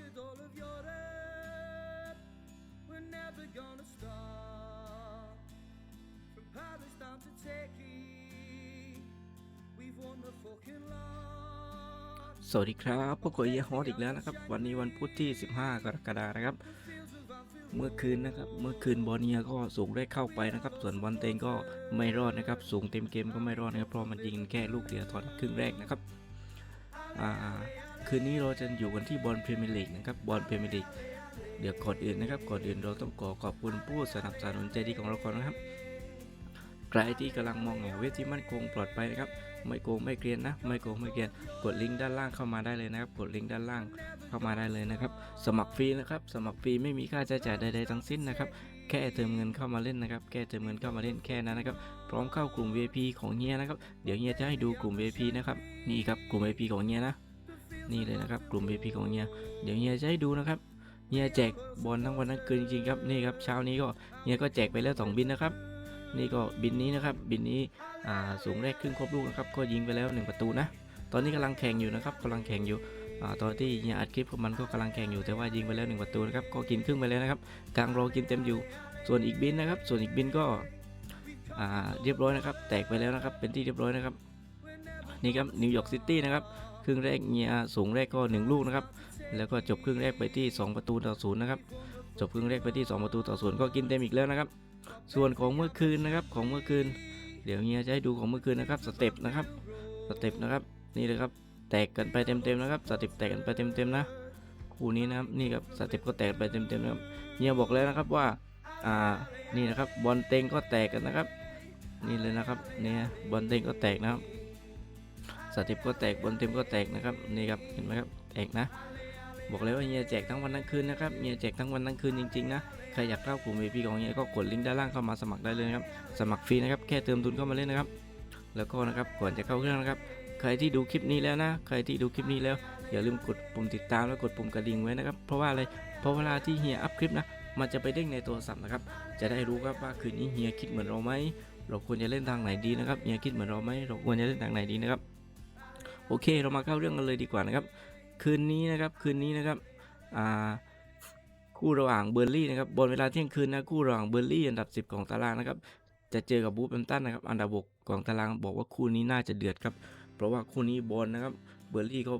conquered all of Europe. We're never gonna stop. From Paris down to Turkey, we've won the fucking lot. สวัสดีครับพวกเราเยฮอตอีกแล้วนะครับ วันนี้วันพุธที่ 15 กรกฎาคมนะครับ เมื่อคืนนะครับ เมื่อคืนบอลเนียก็สูงได้เข้าไปนะครับ ส่วนบอลเตงก็ไม่รอดนะครับ สูงเต็มเกมก็ไม่รอดนะครับ เพราะมันยิงแค่ลูกเดียวตอนครึ่งแรกนะครับ อ่า คืนนี้เราจะอยู่กันที่บอลพรีเมียร์ลีกนะครับบอลพรีเมียร์ลีกเดี๋ยวก่อนอื่นนะครับก่อนอื่นเราต้องขอขอบคุณผู้สนับสนุนใจดีของเราก่อนนะครับใครที่กำลังมองหาเว็บที่มั่นคงปลอดภัยนะครับไม่โกงไม่เกรียนนะไม่โกงไม่เกรียนกดลิงก์ด้านล่างเข้ามาได้เลยนะครับ กดลิงก์ด้านล่างเข้ามาได้เลยนะครับ สมัครฟรีนะครับสมัครฟรีไม่มีค่าใช้จ่ายใดๆทั้งสิ้นนะครับแค่เติมเงินเข้ามาเล่นนะครับ แค่เติมเงินเข้ามาเล่นแค่นั้นนะครับ พร้อมเข้ากลุ่ม VIP ของเฮียนะครับ เดี๋ยวเฮียจะให้ดูกลุ่ม VIP นะครับ นี่ครับกลุ่ม VIP ของเฮียนะ นี่เลยนะครับ กลุ่ม VIP ของเฮียเดี๋ยวเฮียจะให้ดูนะครับเฮียแจกบอลทั้งวันทั้งคืนจริงๆครับนี่ครับเช้านี้ก็เฮียก็แจกไปแล้วสองบินนะครับ นี่ก็บินนี้นะครับบินนี้สูงแรกครึ่งครบลูกนะครับก็ยิงไปแล้วหนึ่งประตูนะ ตอนนี้กำลังแข่งอยู่นะครับกำลังแข่งอยู่ตอนที่เฮียอัดคลิปมันก็กำลังแข่งอยู่แต่ว่ายิงไปแล้วหนึ่งประตูนะครับก็กินครึ่งไปแล้วนะครับกลางรอกินเต็มอยู่ ส่วนอีกบินนะครับ ส่วนอีกบินก็เรียบร้อยนะครับ แตกไปแล้วนะครับเป็นที่เรียบร้อยนะครับนี่ครับนิวยอร์กซิตี้นะครับ ครึ่งแรกเฮียสูงแรกก็หนึ่งลูกนะครับ แล้วก็จบครึ่งแรกไปที่ 2 ประตูต่อศูนย์นะครับ จบครึ่งแรกไปที่ 2 ประตูต่อศูนย์ก็กินเต็มอีกแล้วนะครับ ส่วนของเมื่อคืนนะครับของเมื่อคืน เดี๋ยวเฮียจะให้ดูของเมื่อคืนนะครับสเต็ปนะครับสเต็ปนะครับนี่เลยครับแตกกันไปเต็มๆนะครับสเต็ปแตกกันไปเต็มๆนะคู่นี้นะครับนี่ครับสเต็ปก็แตกไปเต็มๆนะครับเฮียบอกแล้วนะครับว่าอ่านี่นะครับบอลเต็งก็แตกกันนะครับ นี่เลยนะครับเนี่ยบอลเต็งก็แตกนะครับ สต็ปก็แตกบอลเต็มก็แตกนะครับนี่ครับเห็นไหมครับแตกนะ บอกเลยว่าเฮียแจกทั้งวันทั้งคืนนะครับเฮียแจกทั้งวันทั้งคืนจริงๆนะใครอยากเข้ากลุ่ม VIP ของเฮียก็กดลิงก์ด้านล่างเข้ามาสมัครได้เลยนะครับสมัครฟรีนะครับแค่เติมทุนเข้ามาเล่นนะครับ แล้วก็นะครับก่อนจะเข้าเครื่องนะครับ ใครที่ดูคลิปนี้แล้วนะ ใครที่ดูคลิปนี้แล้วอย่าลืมกดปุ่มติดตามแล้วกดปุ่มกระดิ่งไว้นะครับเพราะว่าอะไรเพราะเวลาที่เฮียอัพคลิปนะมันจะไปเด้งในโทรศัพท์นะครับ จะได้รู้ครับว่าคืนนี้เฮียคิดเหมือนเราไหม เราควรจะเล่นทางไหนดีนะครับ เฮียคิดเหมือนเราไหม เราควรจะเล่นทางไหนดีนะครับ โอเคเรามาเข้าเรื่องกันเลยดีกว่านะครับ คืนนี้นะครับคืนนี้นะครับอ่าคู่ระหว่างเบอร์ลี่นะครับบนเวลาเที่ยงคืนนะคู่ระหว่างเบอร์ลี่อันดับ 10 ของตารางนะครับจะเจอกับบูฟแฮมตันนะครับอันดับ6ของตารางบอกว่าคู่นี้น่าจะเดือดครับเพราะว่าคู่นี้บอลนะครับเบอร์ลี่เขา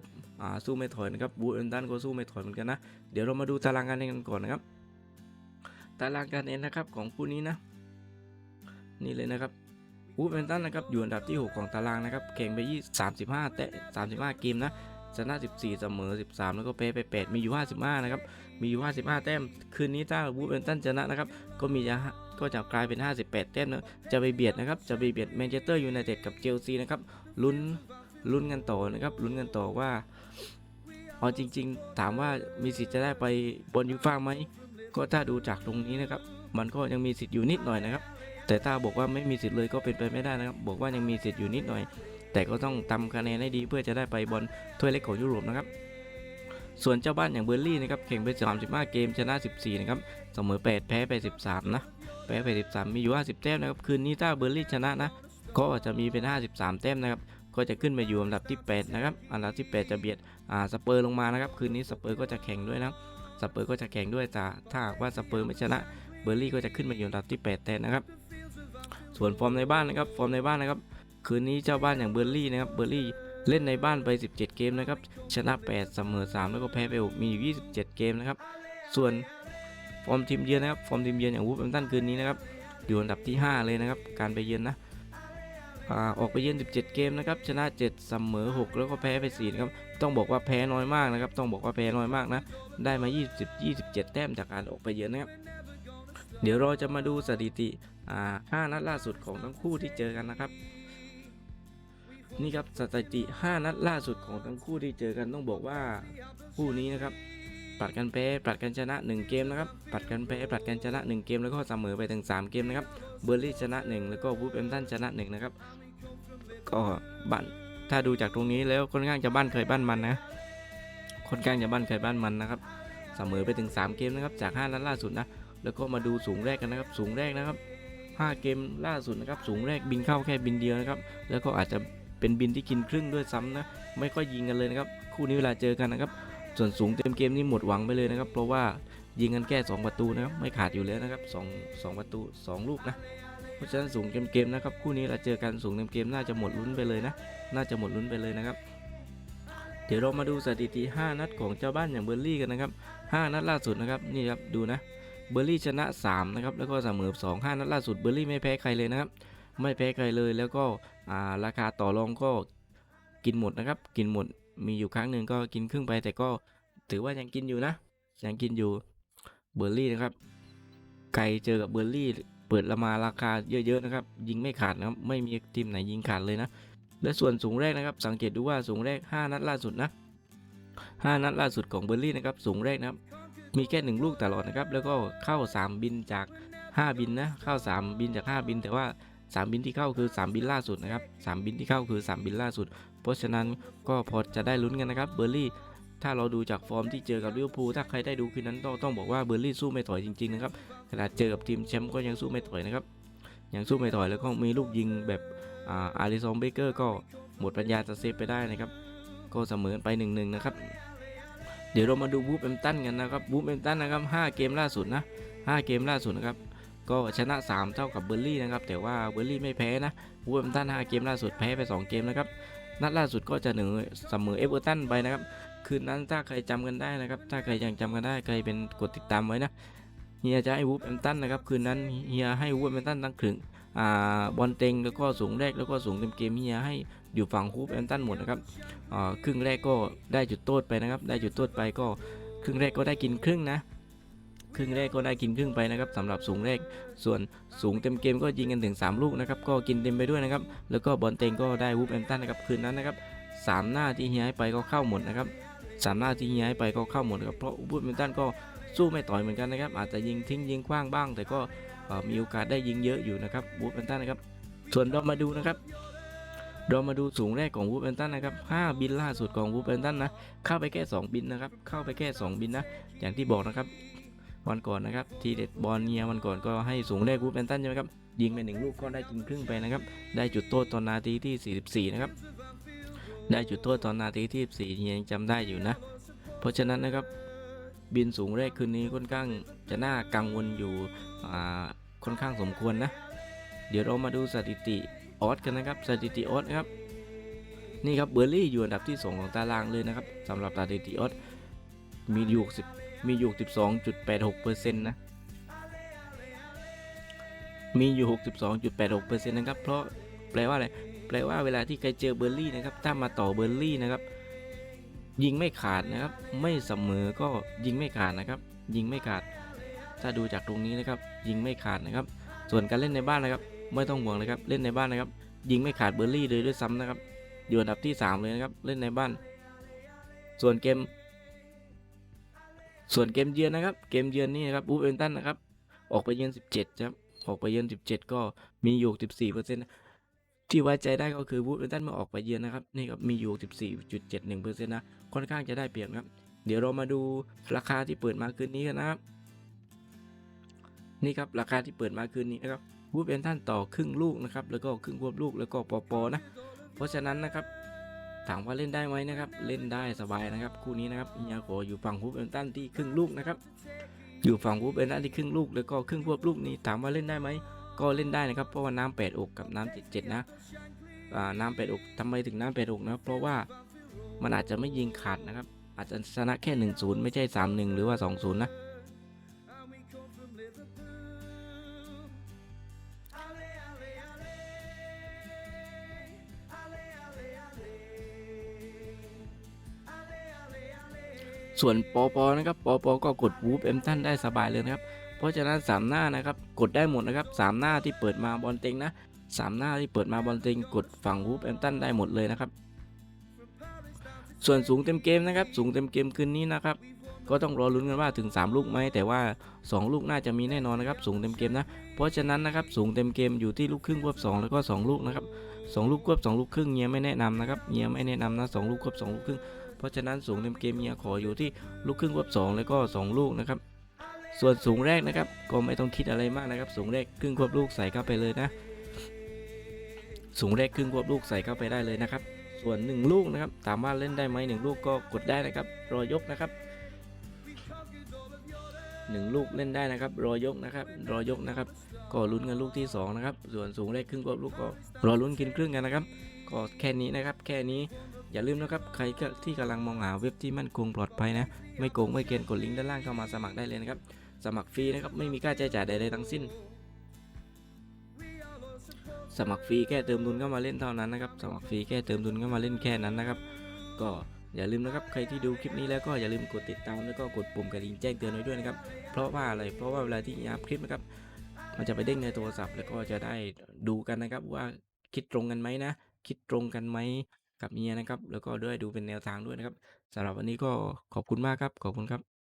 สู้ไม่ถอยนะครับบูฟแฮมตันก็สู้ไม่ถอยเหมือนกันนะเดี๋ยวเรามาดูตารางการเล่นกันก่อนนะครับ ตารางการเล่นนะครับของคู่นี้นะนี่เลยนะครับ บูฟแฮมตันนะครับอยู่อันดับที่ 6 ของตารางนะครับแข่งไปยี่35 แต่35 เกมนะชนะ 14 เสมอ 13 แล้วก็แพ้ไป 8 มีอยู่ 55 นะครับ มีอยู่ 55 แต้ม คืนนี้ถ้าบูฟแฮมตันชนะนะครับ ก็มีจะก็จะกลายเป็น 58 แต้มนะจะไปเบียดนะครับ จะไปเบียดแมนเชสเตอร์ยูไนเต็ดกับเชลซีนะครับลุ้นลุ้นกันต่อนะครับลุ้นกันต่อว่าเอาจริง ๆ ถามว่ามีสิทธิ์จะได้ไปบนยูฟ่าไหมก็ถ้าดูจากตรงนี้นะครับ มันก็ยังมีสิทธิ์อยู่นิดหน่อยนะครับ แต่ถ้าบอกว่าไม่มีสิทธิ์เลยก็เป็นไปไม่ได้นะครับบอกว่ายังมีสิทธิ์อยู่นิดหน่อย แต่ก็ต้องทำคะแนนให้ดีเพื่อจะได้ไปบอลถ้วยเล็กของยุโรปนะครับส่วนเจ้าบ้านอย่างเบอร์ลี่นะครับแข่งไป 35 เกมชนะ 14 นะครับ เสมอ 8 แพ้ไป 13 นะ แพ้ไป 13 มีอยู่ 50 แต้มนะครับ คืนนี้ถ้าเบอร์ลี่ชนะนะ ก็จะมีเป็น 53 แต้มนะครับ ก็จะขึ้นไปอยู่อันดับที่ 8 นะครับ อันดับที่ 8 จะเบียดอ่าสเปอร์ลงมานะครับ คืนนี้สเปอร์ก็จะแข่งด้วยนะ สเปอร์ก็จะแข่งด้วยแต่ถ้าหากว่าสเปอร์ไม่ชนะ เบอร์ลี่ก็จะขึ้นมาอยู่อันดับที่ 8 แทนนะครับ ส่วนฟอร์มในบ้านนะครับฟอร์มในบ้านนะครับ คืนนี้เจ้าบ้านอย่างเบอร์ลี่นะครับเบอร์ลี่เล่นในบ้านไป 17 เกมนะครับชนะ 8 เสมอ 3 แล้วก็แพ้ไป6มีอยู่ 27 เกมนะครับ ส่วนฟอร์มทีมเยือนนะครับฟอร์มทีมเยือนอย่างวูฟแฮมตันคืนนี้นะครับอยู่อันดับที่ 5 เลยนะครับ การไปเยือนนะออกไปเยือน 17 เกมนะครับชนะ 7 เสมอ 6 แล้วก็แพ้ไป4นะครับต้องบอกว่าแพ้น้อยมากนะครับ ต้องบอกว่าแพ้น้อยมากนะได้มา 20 27 แต้มจากการออกไปเยือนนะครับเดี๋ยวเราจะมาดูสถิติ 5 นัดล่าสุดของทั้งคู่ที่เจอกันนะครับ นี่ครับสถิติ 5 นัดล่าสุดของทั้งคู่ที่เจอกันต้องบอกว่าคู่นี้นะครับปัดกันแพ้ปัดกันชนะ 1 เกมนะครับปัดกันแพ้ปัดกันชนะ 1 เกมแล้วก็เสมอไปถึง 3 เกมนะครับเบอร์ลี่ชนะ 1 แล้วก็วูฟแฮมตันชนะ 1 นะครับ ก็บ้านถ้าดูจากตรงนี้แล้วค่อนข้างจะบ้านเคยบ้านมันนะค่อนข้างจะบ้านเคยบ้านมันนะครับเสมอไปถึง 3 เกมนะครับจาก 5 นัดล่าสุดนะแล้วก็มาดูสูงแรกกันนะครับ สูงแรกนะครับ 5 เกมล่าสุดนะครับสูงแรกบินเข้าแค่บินเดียวนะครับแล้วก็อาจจะเป็นบินที่กินครึ่งด้วยซ้ำนะไม่ค่อยยิงกันเลยนะครับคู่นี้เวลาเจอกันนะครับส่วนสูงเต็มเกมนี่หมดหวังไปเลยนะครับ เพราะว่ายิงกันแค่2ประตูนะครับไม่ขาดอยู่แล้วนะครับ2 2ประตู 2 ลูกนะเพราะฉะนั้นสูงเต็มเกมนะครับคู่นี้เราเจอกันสูงเต็มเกมน่าจะหมดลุ้นไปเลยนะน่าจะหมดลุ้นไปเลยนะครับเดี๋ยวเรามาดูสถิติ 5 นัดของเจ้าบ้านอย่างเบอร์ลี่กันนะครับ 5 นัดล่าสุดนะครับนี่ครับดูนะ เบอร์ลี่ชนะ3นะครับแล้วก็เสมอ2 5นัดล่าสุดเบอร์ลี่ไม่แพ้ใครเลยนะครับไม่แพ้ใครเลยแล้วก็ราคาต่อรองก็กินหมดนะครับ กินหมดมีอยู่ครั้งหนึ่งก็กินครึ่งไปแต่ก็ถือว่ายังกินอยู่นะ ยังกินอยู่เบอร์ลี่นะครับ ไก่เจอกับเบอร์ลี่ เปิดละมาราคาเยอะๆนะครับ ยิงไม่ขาดนะครับไม่มีทีมไหนยิงขาดเลยนะ และส่วนสูงแรกนะครับ สังเกตดูว่าสูงแรก 5 นัดล่าสุดนะ 5 นัดล่าสุดของเบอร์ลี่นะครับสูงแรกนะครับ มีแค่หนึ่งลูกตลอดนะครับ แล้วก็เข้า 3 บินจาก 5 บินนะ เข้า 3 บินจาก 5 บิน แต่ว่า 3 บินที่เข้าคือ 3 บินล่าสุดนะครับ 3 บินที่เข้าคือ 3 บินล่าสุด เพราะฉะนั้นก็พอจะได้ลุ้นกันนะครับ เบอร์ลี่ ถ้าเราดูจากฟอร์มที่เจอกับลิเวอร์พูล ถ้าใครได้ดูคืนนั้นต้องต้องบอกว่าเบอร์ลี่สู้ไม่ถอยจริงๆนะครับ ขนาดเจอกับทีมแชมป์ก็ยังสู้ไม่ถอยนะครับ ยังสู้ไม่ถอยแล้วก็มีลูกยิงแบบอาอาริซองเบเกอร์ก็หมดปัญญาจะเซฟไปได้นะครับ ก็เสมอไป1นหนึ่งนะครับ เดี๋ยวเรามาดูบูฟแอมตันกันนะครับบูฟแอมตันนะครับ5เกมล่าสุดนะ5เกมล่าสุดนะครับก็ชนะ 3 เท่ากับเบอร์ลี่นะครับแต่ว่าเบอร์ลี่ไม่แพ้นะบูฟแอมตัน5เกมล่าสุดแพ้ไป 2 เกมนะครับนัดล่าสุดก็จะเหนึ่งเสมอเอเวอร์ตันไปนะครับคืนนั้นถ้าใครจำกันได้นะครับถ้าใครยังจำกันได้ใครเป็นกดติดตามไว้นะเฮียจะให้วูฟแอมตันนะครับคืนนั้นเฮียให้วูฟแอมตันตั้งครึ่งอ่า บอลเต็งแล้วก็สูงแรกแล้วก็สูงเต็มเกมเฮียให้อยู่ฝั่งวูฟแอมตันหมดนะครับครึ่งแรกก็ได้จุดโทษไปนะครับ ได้จุดโทษไปก็ครึ่งแรกก็ได้กินครึ่งนะ ครึ่งแรกก็ได้กินครึ่งไปนะครับสำหรับสูงแรก ส่วนสูงเต็มเกมก็ยิงกันถึง 3 ลูกนะครับ ก็กินเต็มไปด้วยนะครับ แล้วก็บอลเต็งก็ได้วูฟแอมตันนะครับคืนนั้นนะครับสามหน้าที่เฮียให้ไปก็เข้าหมดนะครับสามหน้าที่เฮียให้ไปก็เข้าหมดครับเพราะวูดมิลตันก็สู้ไม่ต่อยเหมือนกันนะครับ อาจจะยิงทิ้งยิงคว้างบ้าง แต่ก็ มีโอกาสได้ยิงเยอะอยู่นะครับวูดมิลตันนะครับ ส่วนเรามาดูนะครับเรามาดูสูงแรกของวูดมิลตันนะครับ 5 บินล่าสุดของวูดมิลตันนะ เข้าไปแค่ 2 บินนะครับ เข้าไปแค่ 2 บินนะ อย่างที่บอกนะครับ วันก่อนนะครับ ทีเด็ดบอลเนียวันก่อนก็ให้สูงแรกวูดมิลตันใช่ไหมครับ ยิงไปหนึ่งลูกก็ได้กินครึ่งไปนะครับ ได้จุดโทษตอนนาทีที่ 44 นะครับ ได้จุดโทษตอนนาทีที่ 4 ยังจำได้อยู่นะ เพราะฉะนั้นนะครับ บินสูงแรกคืนนี้ค่อนข้างจะน่ากังวลอยู่อ่า ค่อนข้างสมควรนะ เดี๋ยวเรามาดูสถิติออสกันนะครับสถิติออสนะครับนี่ครับเบอร์ลี่อยู่อันดับที่ 2 ของตารางเลยนะครับสำหรับสถิติออสมีอยู่10มีอยู่12.86%นะมีอยู่ 62.86%นะครับเพราะแปลว่าอะไรแปลว่าเวลาที่ใครเจอเบอร์ลี่นะครับถ้ามาต่อเบอร์ลี่นะครับยิงไม่ขาดนะครับ ไม่เสมอก็ยิงไม่ขาดนะครับ ยิงไม่ขาด ถ้าดูจากตรงนี้นะครับยิงไม่ขาดนะครับ ส่วนการเล่นในบ้านนะครับ ไม่ต้องห่วงนะครับเล่นในบ้านนะครับ ยิงไม่ขาดเบอร์ลี่เลยด้วยซ้ำนะครับอยู่อันดับที่ 3 เลยนะครับเล่นในบ้าน ส่วนเกม ส่วนเกมเยือนนะครับ เกมเยือนนี่นะครับบูฟเอนตันนะครับออกไปเยือน 17ครับออกไปเยือน 17 ก็มีอยู่ 14%นะที่ไว้ใจได้ก็คือวูดเวนตันเมื่อออกไปเยือนนะครับนี่ครับมีอยู่14.71%นะค่อนข้างจะได้เปรียบครับ เดี๋ยวเรามาดูราคาที่เปิดมาคืนนี้กันนะครับ นี่ครับราคาที่เปิดมาคืนนี้นะครับวูดเวนตันต่อครึ่งลูกนะครับแล้วก็ครึ่งควบลูกแล้วก็ปอปอนะ เพราะฉะนั้นนะครับถามว่าเล่นได้ไหมนะครับ เล่นได้สบายนะครับ คู่นี้นะครับอิยาโกอยู่ฝั่งวูดเวนตันที่ครึ่งลูกนะครับอยู่ฝั่งวูดเวนตันที่ครึ่งลูกแล้วก็ครึ่งควบลูกนี้ถามว่าเล่นได้ไหมก็เล่นได้นะครับ เพราะว่าน้ำแปดอกกับน้ำเจ็ดเจ็ดนะน้ำแปดอกทำไมถึงน้ำแปดอกนะเพราะว่ามันอาจจะไม่ยิงขาดนะครับ อาจจะชนะแค่หนึ่งศูนย์ไม่ใช่สามหนึ่งหรือว่าสองศูนย์นะ ส่วนปอปอนะครับปอปอก็กดวูฟเอมตันได้สบายเลยนะครับ เพราะฉะนั้นสามหน้านะครับกดได้หมดนะครับสามหน้าที่เปิดมาบอลเต็งนะสามหน้าที่เปิดมาบอลเต็งกดฝั่งวูฟเอมตันได้หมดเลยนะครับ ส่วนสูงเต็มเกมนะครับ สูงเต็มเกมคืนนี้นะครับก็ต้องรอลุ้นกันว่าถึง 3 ลูกไหมแต่ว่า 2 ลูกน่าจะมีแน่นอนนะครับ สูงเต็มเกมนะ เพราะฉะนั้นนะครับสูงเต็มเกมอยู่ที่ลูกครึ่งควบ 2 แล้วก็ 2 ลูกนะครับ 2 ลูกควบ 2 ลูกครึ่งเงียไม่แนะนำนะครับเงียไม่แนะนำนะ 2 ลูกควบ 2 ลูกครึ่ง เพราะฉะนั้นสูงเต็มเกมเงียขออยู่ที่ลูกครึ่งควบ2 แล้วก็ 2 ลูกนะครับ ส่วนสูงแรกนะครับ ก็ไม่ต้องคิดอะไรมากนะครับ สูงแรกครึ่งควบลูกใส่เข้าไปเลยนะ สูงแรกครึ่งควบลูกใส่เข้าไปได้เลยนะครับ ส่วน 1 ลูกนะครับถามว่าเล่นได้ไหม1ลูกก็กดได้นะครับ รอยกนะครับ1ลูกเล่นได้นะครับ รอยกนะครับ รอยกนะครับ ก็ลุ้นกันลูกที่ 2 นะครับ ส่วนสูงได้ครึ่งก็ลูกก็รอลุ้นกินครึ่งกันนะครับ ก็แค่นี้นะครับ แค่นี้ อย่าลืมนะครับ ใครก็ที่กำลังมองหาเว็บที่มั่นคงปลอดภัยนะ ไม่โกงไม่เกินกดลิงก์ด้านล่างเข้ามาสมัครได้เลยนะครับ สมัครฟรีนะครับ ไม่มีค่าใช้จ่ายใดๆทั้งสิ้น สมัครฟรีแค่เติมทุนเข้ามาเล่นเท่านั้นนะครับ สมัครฟรีแค่เติมทุนเข้ามาเล่นแค่นั้นนะครับ ก็อย่าลืมนะครับ ใครที่ดูคลิปนี้แล้วก็อย่าลืมกดติดตามแล้วก็กดปุ่มกระดิ่งแจ้งเตือนไว้ด้วยนะครับ เพราะว่าอะไร เพราะว่าเวลาที่อัพคลิปนะครับ มันจะไปเด้งในโทรศัพท์แล้วก็จะได้ดูกันนะครับว่าคิดตรงกันไหมนะ คิดตรงกันไหม กับเมียนะครับ แล้วก็ด้วยดูเป็นแนวทางด้วยนะครับสำหรับวันนี้ก็ขอบคุณมากครับ ขอบคุณครับ